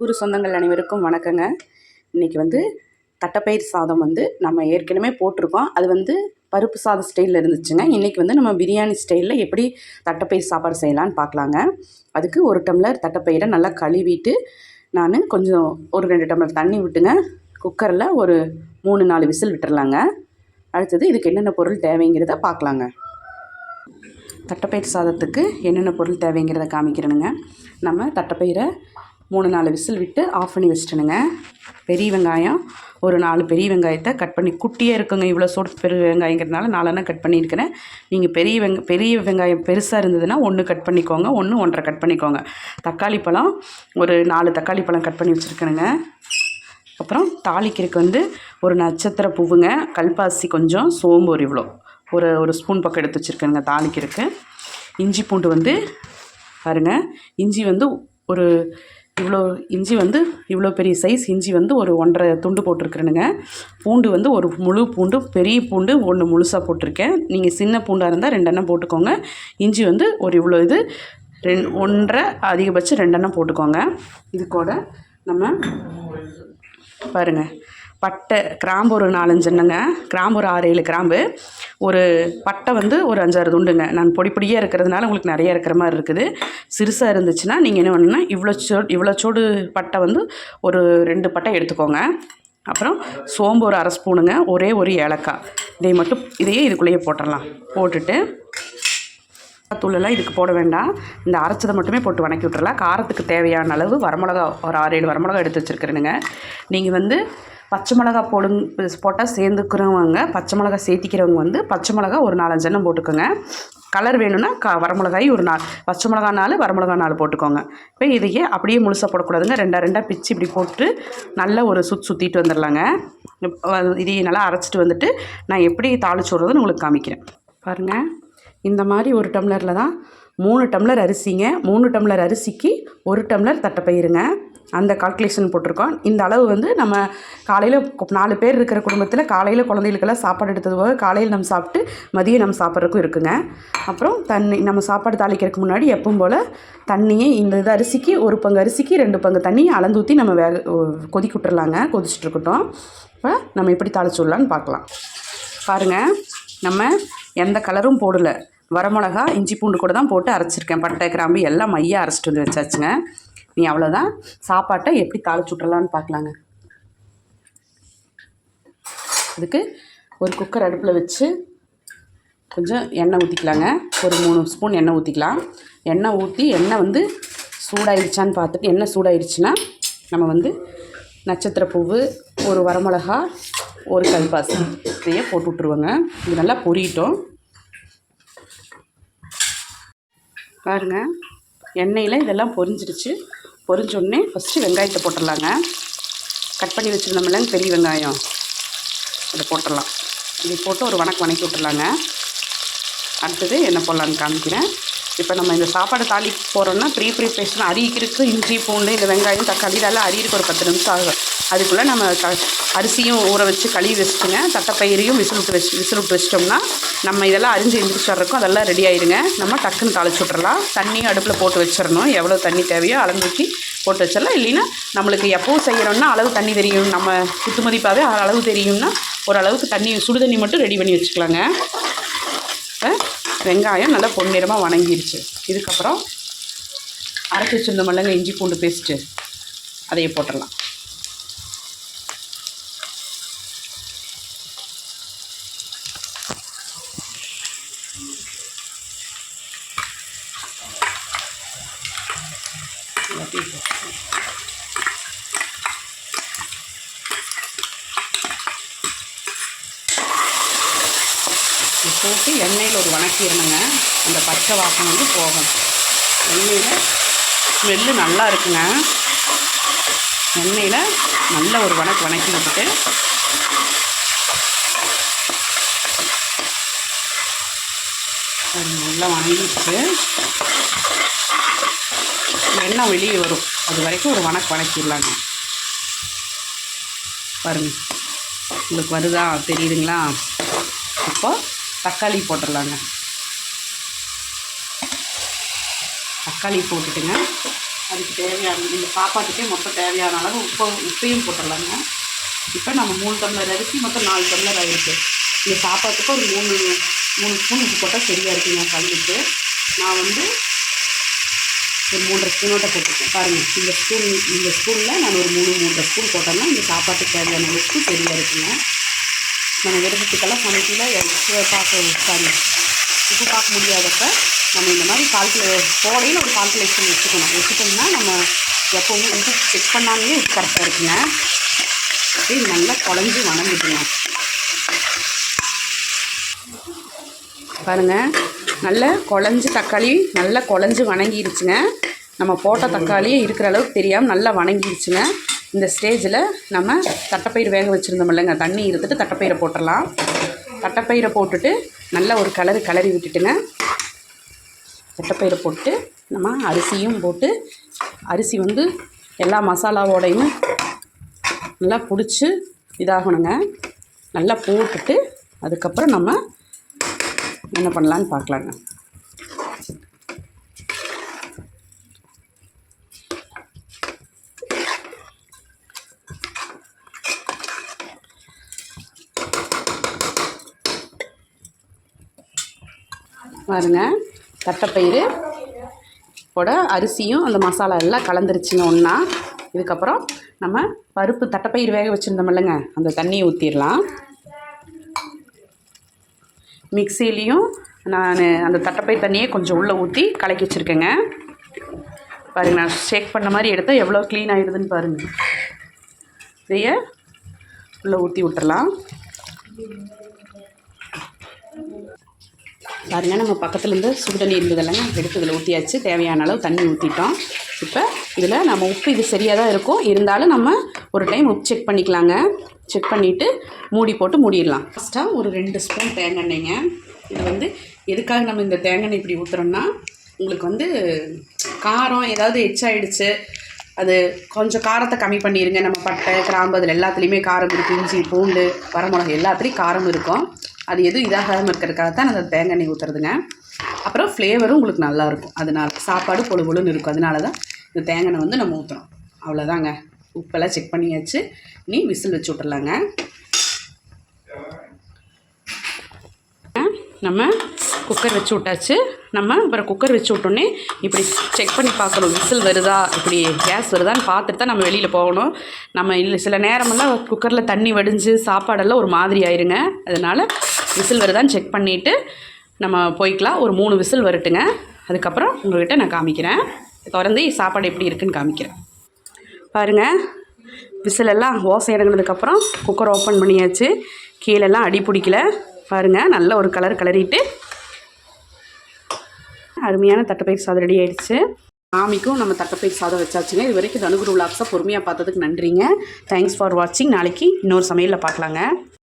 குரு சொந்தங்கள் அனைவருக்கும் வணக்கங்க. இன்றைக்கி வந்து தட்டைப்பயிர் சாதம் வந்து நம்ம ஏற்கனவே போட்டிருக்கோம். அது வந்து பருப்பு சாதம் ஸ்டைலில் இருந்துச்சுங்க. இன்றைக்கி வந்து நம்ம பிரியாணி ஸ்டைலில் எப்படி தட்டைப்பயிர் சாப்பாடு செய்யலான்னு பார்க்கலாங்க. அதுக்கு ஒரு டம்ளர் தட்டைப்பயிரை நல்லா கழுவிட்டு நான் கொஞ்சம் ஒரு ரெண்டு டம்ளர் தண்ணி விட்டுங்க. குக்கரில் ஒரு மூணு நாலு விசில் விட்டுறலாங்க. அடுத்தது இதுக்கு என்னென்ன பொருள் தேவைங்கிறத பார்க்கலாங்க. தட்டைப்பயிர் சாதத்துக்கு என்னென்ன பொருள் தேவைங்கிறத காமிக்கிறேனுங்க. நம்ம தட்டைப்பயிரை மூணு நாலு விசில் விட்டு ஆஃப் பண்ணி வச்சிட்டனுங்க. பெரிய வெங்காயம் ஒரு நாலு பெரிய வெங்காயத்தை கட் பண்ணி குட்டியாக இருக்குங்க இவ்வளோ சோடு பெரிய வெங்காயங்கிறதுனால நாலனா கட் பண்ணியிருக்கிறேன். நீங்கள் பெரிய வெங்க பெரிய வெங்காயம் பெருசாக இருந்ததுன்னா ஒன்று கட் பண்ணிக்கோங்க ஒன்று ஒன்றரை கட் பண்ணிக்கோங்க. தக்காளி பழம் ஒரு நாலு தக்காளி பழம் கட் பண்ணி வச்சுருக்கணுங்க அப்புறம் தாளிக்கிறதுக்கு வந்து ஒரு நட்சத்திர பூவுங்க கல்பாசி கொஞ்சம் சோம்பு ஒரு இவ்வளோ ஒரு ஒரு ஸ்பூன் பக்கம் எடுத்து வச்சுருக்கேனுங்க தாளிக்கிறதுக்கு. இஞ்சி பூண்டு வந்து பாருங்க இஞ்சி வந்து ஒரு இவ்வளோ இஞ்சி வந்து இவ்வளோ பெரிய சைஸ் இஞ்சி வந்து ஒரு ஒன்றரை துண்டு போட்டிருக்கிறேனுங்க. பூண்டு வந்து ஒரு முழு பூண்டு பெரிய பூண்டு ஒன்று முழுசாக போட்டிருக்கேன். நீங்கள் சின்ன பூண்டாக இருந்தால் ரெண்டெண்ணம் போட்டுக்கோங்க. இஞ்சி வந்து ஒரு இவ்வளோ இது ரெண் ஒன்றரை அதிகபட்சம் ரெண்டெண்ணம் போட்டுக்கோங்க. இது கூட நம்ம பாருங்கள் பட்டை கிராம்பு ஒரு நாலஞ்சு என்னங்க கிராம்பு ஒரு ஆறு ஏழு கிராம்பு. ஒரு பட்டை வந்து ஒரு அஞ்சாறு துண்டுங்க. நான் பொடி பொடியாக இருக்கிறதுனால உங்களுக்கு நிறைய இருக்கிற மாதிரி இருக்குது. சிறுசாக இருந்துச்சுன்னா நீங்கள் என்ன பண்ணுன்னா இவ்வளோ சோ இவ்வளோ சோடு பட்டை வந்து ஒரு ரெண்டு பட்டை எடுத்துக்கோங்க. அப்புறம் சோம்பு ஒரு அரை ஸ்பூனுங்க ஒரே ஒரு ஏலக்காய். இதை மட்டும் இதையே இதுக்குள்ளேயே போட்டுடலாம் போட்டுட்டு தூளெல்லாம் இதுக்கு போட வேண்டாம். இந்த அரைச்சதை மட்டுமே போட்டு வணக்கி விட்டுறலாம். காரத்துக்கு தேவையான அளவு வரமிளகா ஒரு ஆறு ஏழு வரமிளகா எடுத்து வச்சுருக்கிறேனுங்க. நீங்கள் வந்து பச்சை மிளகா போடுங்க போட்டால் சேர்ந்துக்கிறவங்க பச்சை மிளகா சேர்த்திக்கிறவங்க வந்து பச்சை மிளகா ஒரு நாலஞ்சு எண்ணம் போட்டுக்கோங்க. கலர் வேணும்னா க வரமிளகாய் ஒரு நாள் பச்சை மிளகா நாள் வரமிளகா நாள் போட்டுக்கோங்க. இப்போ இதையே அப்படியே முழுசாக போடக்கூடாதுங்க. ரெண்டா ரெண்டாக பிச்சு இப்படி போட்டு நல்லா ஒரு சுற்றி சுற்றிட்டு வந்துடலாங்க. இதையே நல்லா அரைச்சிட்டு வந்துட்டு நான் எப்படி தாளிச்சு விட்றதுன்னு உங்களுக்கு காமிக்கிறேன். பாருங்கள் இந்த மாதிரி ஒரு டம்ளரில் தான் மூணு டம்ளர் அரிசிங்க. மூணு டம்ளர் அரிசிக்கு ஒரு டம்ளர் தட்டைப்பயிருங்க. அந்த கால்குலேஷன் போட்டிருக்கோம். இந்த அளவு வந்து நம்ம காலையில் நாலு பேர் இருக்கிற குடும்பத்தில் காலையில் குழந்தைகளுக்கெல்லாம் சாப்பாடு எடுத்தது போக காலையில் நம்ம சாப்பிட்டு மதியம் நம்ம சாப்பிட்றதுக்கும் இருக்குங்க. அப்புறம் தண்ணி நம்ம சாப்பாடு தாளிக்கிறதுக்கு முன்னாடி எப்பவும் போல் தண்ணியை இந்த இது அரிசிக்கு ஒரு பங்கு அரிசிக்கு ரெண்டு பங்கு தண்ணி அளந்து ஊற்றி நம்ம வேக கொதிக்க விட்டுறலாங்க. கொதிச்சுட்டு இருக்கட்டும். இப்போ நம்ம எப்படி தாளிச்சு விடலான்னு பார்க்கலாம். பாருங்கள் நம்ம எந்த கலரும் போடலை. வரமிளகா இஞ்சி பூண்டு கூட தான் போட்டு அரைச்சிருக்கேன். பட்டை கிராம்பு எல்லாம் மையாக அரைச்சிட்டு வந்து வச்சாச்சுங்க. நீ அவ்வளோதான் சாப்பாட்டை எப்படி தாளிச்சு விட்றலான்னு பார்க்கலாங்க. அதுக்கு ஒரு குக்கர் அடுப்பில் வச்சு கொஞ்சம் எண்ணெய் ஊற்றிக்கலாங்க ஒரு மூணு ஸ்பூன் எண்ணெய் ஊற்றிக்கலாம் எண்ணெய் ஊற்றி எண்ணெய் வந்து சூடாயிருச்சான்னு பார்த்துட்டு எண்ணெய் சூடாயிருச்சுன்னா நம்ம வந்து நட்சத்திர பூவு ஒரு வரமிளகா ஒரு கல்பாசி இதையே போட்டு விட்ருவோங்க இது நல்லா பொரியட்டும் பாருங்க. எண்ணெயில் இதெல்லாம் பொரிஞ்சிருச்சு பொரிஞ்சோடனே ஃபஸ்ட்டு வெங்காயத்தை போட்டுடலாங்க. கட் பண்ணி வச்சுருந்தோம்ல பெரிய வெங்காயம். அதை போட்டுடலாம். இதை போட்டு ஒரு வணக்கம் வணக்கி விட்டுறலாங்க அடுத்தது என்ன போடலான்னு காமிக்கிறேன். இப்போ நம்ம இந்த சாப்பாடு தாளி போகிறோன்னா ப்ரீ ப்ரிப்ரேஷன் அரிக்கிறதுக்கு இஞ்சி பூண்டு இந்த வெங்காயம் தக்காளி இதெல்லாம் அரியிருக்கு ஒரு பத்து நிமிஷம் ஆகும். அதுக்குள்ளே நம்ம க அரிசியும் ஊற வச்சு கழுவி வச்சுட்டுங்க. தட்டைப்பயிரையும் விசில் விட்டு வச்சு விசில் விட்டு வச்சிட்டோம்னா நம்ம இதெல்லாம் அரிஞ்சு எந்திரிச்சிட்றோம் அதெல்லாம் ரெடி ஆயிடுங்க நம்ம டக்குன்னு தாளிச்சு விட்றலாம் தண்ணியும் அடுப்பில் போட்டு வச்சிடணும். எவ்வளோ தண்ணி தேவையோ அளந்து ஊற்றி போட்டு வச்சிடலாம். இல்லைன்னா நம்மளுக்கு எப்போவும் செய்கிறோம்னா அளவு தண்ணி தெரியும். நம்ம குத்துமதிப்பாகவே அளவு தெரியும்னா ஓரளவுக்கு தண்ணி சுடு தண்ணி மட்டும் ரெடி பண்ணி வச்சுக்கலாங்க. வெங்காயம் நல்லா பொன்னிறமாக வணங்கிடுச்சு இதுக்கப்புறம் அரைச்சி வச்சுருந்த மல்லங்க இஞ்சி பூண்டு பேஸ்ட்டு அதையே போட்டுடலாம். போட்டு எண்ணெயில் ஒரு வணக்கிடணுங்க அந்த பச்சை வாசம் வந்து போகும். எண்ணெயில் ஸ்மெல்லு நல்லா இருக்குங்க. எண்ணெயில் நல்ல ஒரு வணக்கு வணக்கி விட்டுட்டு அது நல்லா வணங்கிட்டு எண்ணெய் வெளியே வரும்? அது வரைக்கும் ஒரு வணக்கு வணக்கிடலாங்க. பாருங்க. உங்களுக்கு வருதா? தெரியுதுங்களா? இப்போ தக்காளி போட்டுடலாங்க. தக்காளி போட்டுட்டுங்க. அதுக்கு தேவையான இந்த சாப்பாட்டுக்கே மொத்தம் தேவையான அளவு உப்பு உப்பையும் போட்டுடலாங்க. இப்போ நம்ம மூணு டம்ளர் அரிசி மொத்தம் நாலு டம்ளர் ஆகிருக்கு இந்த சாப்பாட்டுக்கு ஒரு மூணு மூணு ஸ்பூன் உப்பு போட்டால் சரியாக இருக்குங்க கல்லுக்கு நான் வந்து ஒரு மூன்றரை ஸ்பூனோட்ட போட்டிருக்கேன் பாருங்கள் இந்த ஸ்பூன் இந்த ஸ்பூனில் நான் ஒரு மூணு மூன்றரை ஸ்பூன் போட்டோம்னா இந்த சாப்பாட்டுக்கு தேவையான அளவுக்கு சரியாக இருக்குங்க. நம்ம விரதத்துக்கெல்லாம் சமைக்கல உப்பு பார்க்க சாரி உப்பு பார்க்க முடியாதப்ப நம்ம இந்த மாதிரி கால்குலே போடையில் ஒரு கால்குலேஷன் வச்சுக்கணும். வச்சுட்டோம்னா நம்ம எப்போவுமே உப்பு செக் பண்ணாமலே உப்பு கரெக்டாக இருக்குங்க. அப்படியே நல்லா குழஞ்சி வணங்கிட்டுங்க பாருங்கள் நல்ல குழஞ்சி தக்காளி நல்லா குழஞ்சி வணங்கிருச்சுங்க. நம்ம போட்ட தக்காளியே இருக்கிற அளவுக்கு தெரியாமல் நல்லா வணங்கிருச்சுங்க. இந்த ஸ்டேஜில் நம்ம தட்டைப்பயிறு வேக வச்சுருந்தோம் இல்லைங்க. தண்ணி இருந்துட்டு தட்டைப்பயிரை போட்டுடலாம். தட்டைப்பயிரை போட்டுட்டு நல்லா ஒரு கலரு கலரி விட்டுட்டுங்க. தட்டைப்பயிரை போட்டு நம்ம அரிசியும் போட்டு அரிசி வந்து எல்லா மசாலாவோடையும் நல்லா பிடிச்சி இதாகணுங்க. நல்லா போட்டுட்டு அதுக்கப்புறம் நம்ம என்ன பண்ணலான்னு பார்க்கலாங்க. பாருங்க தட்டைப்பயிறு போட அரிசியும் அந்த மசாலா எல்லாம் கலந்துருச்சுங்க ஒன்றா இதுக்கப்புறம் நம்ம பருப்பு தட்டைப்பயிறு வேக வச்சுருந்தோம் இல்லைங்க. அந்த தண்ணியை ஊற்றிடலாம் மிக்சிலையும் நான் அந்த தட்டப்பை தண்ணியை கொஞ்சம் உள்ளே ஊற்றி கலக்கி வச்சுருக்கேங்க. பாருங்கள் நான் ஷேக் பண்ண மாதிரி எடுத்தால் எவ்வளோ க்ளீன் ஆகிடுதுன்னு பாருங்கள் இதையே உள்ளே ஊற்றி விட்டுறலாம். பாருங்கள் நம்ம பக்கத்துலேருந்து சுடு தண்ணி இருந்ததெல்லாங்க எடுத்து இதில் ஊற்றியாச்சு தேவையான அளவு தண்ணி ஊற்றிட்டோம் இப்போ இதில் நம்ம உப்பு இது சரியாக தான் இருக்கும். இருந்தாலும் நம்ம ஒரு டைம் உப்பு செக் பண்ணிக்கலாங்க. செக் பண்ணிவிட்டு மூடி போட்டு மூடிடலாம். ஃபஸ்ட்டாக ஒரு ரெண்டு ஸ்பூன் தேங்காய் எண்ணெய்ங்க. இது வந்து எதுக்காக நம்ம இந்த தேங்காய் எண்ணெய் இப்படி ஊற்றுறோம்னா உங்களுக்கு வந்து காரம் ஏதாவது எச்சாயிடுச்சு அது கொஞ்சம் காரத்தை கம்மி பண்ணிடுங்க நம்ம பட்டை கிராம்பு அதில் எல்லாத்துலேயுமே காரம் இருக்குது இஞ்சி பூண்டு வரமிளகு எல்லாத்துலேயும் காரம் இருக்கும். அது எதுவும் இதாகாமல் இருக்கிறதுக்காக தான் அந்த தேங்காய் எண்ணெய் ஊற்றுறதுங்க அப்புறம் ஃப்ளேவரும் உங்களுக்கு நல்லாயிருக்கும். அதனால சாப்பாடு பொழு பொழுன்னு இருக்கும். அதனால தான் இந்த தேங்காய் வந்து நம்ம ஊற்றுறோம் அவ்வளோதாங்க. உப்பெல்லாம் செக் பண்ணியாச்சு. நீ விசில் வச்சு விட்றலாங்க நம்ம குக்கர் வச்சு விட்டாச்சு. நம்ம அப்புறம் குக்கர் வச்சு விட்டோன்னே இப்படி செக் பண்ணி பார்க்கணும். விசில் வருதா? இப்படி கேஸ் வருதான்னு பார்த்துட்டு தான் நம்ம வெளியில் போகணும். நம்ம இல்லை சில நேரமெல்லாம் குக்கரில் தண்ணி வடிஞ்சு சாப்பாடெல்லாம் ஒரு மாதிரி ஆயிருங்க. அதனால் விசில் வருதான்னு செக் பண்ணிவிட்டு நம்ம போய்க்கலாம். ஒரு மூணு விசில் வரட்டுங்க. அதுக்கப்புறம் உங்கள்கிட்ட நான் காமிக்கிறேன். திறந்து சாப்பாடு எப்படி இருக்குன்னு காமிக்கிறேன். பாருங்கள் விசில் எல்லாம் ஓசை இறங்கினதுக்கப்புறம் குக்கர் ஓப்பன் பண்ணியாச்சு. கீழெல்லாம் அடி பிடிக்கல. பாருங்கள் நல்ல ஒரு கலர் கலரிட்டு அருமையான தட்டைப்பயிர் சாதம் ரெடி ஆகிடுச்சு மாமிக்கும் நம்ம தட்டைப்பயிர் சாதம் வச்சாச்சுங்க. இது வரைக்கும் தனுகுரு விளாக்ஸாக பொறுமையாக பார்த்ததுக்கு நன்றிங்க. தேங்க்ஸ் ஃபார் வாட்சிங் நாளைக்கு இன்னொரு சமையலில் பார்க்கலாங்க.